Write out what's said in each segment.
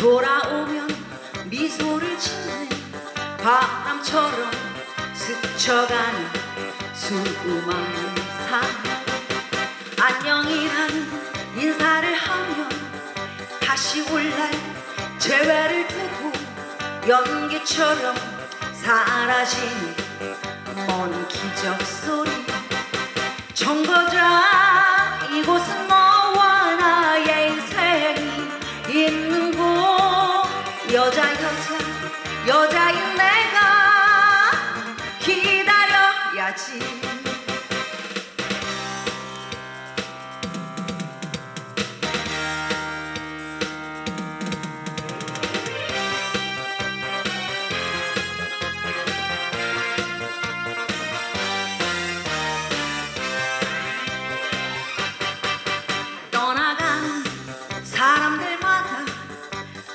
돌아오면 미소를 짓네 바람처럼 스쳐가는 수많은 사람 안녕이라는 인사를 하면 다시 올 날 재회를 두고 연기처럼 사라지는 먼 기적 소리. 정거장 여자 여자 여자인 내가 기다려야지.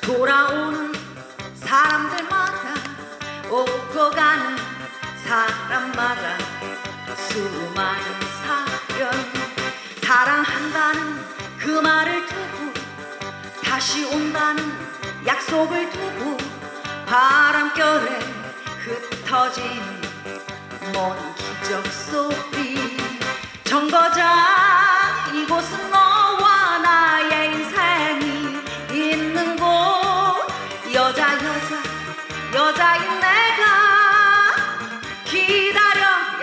돌아오는 사람들마다 오고 가는 사람마다 수많은 사연. 사랑한다는 그 말을 두고 다시 온다는 약속을 두고 바람결에 흩어진 먼 기적 소리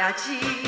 呀，鸡。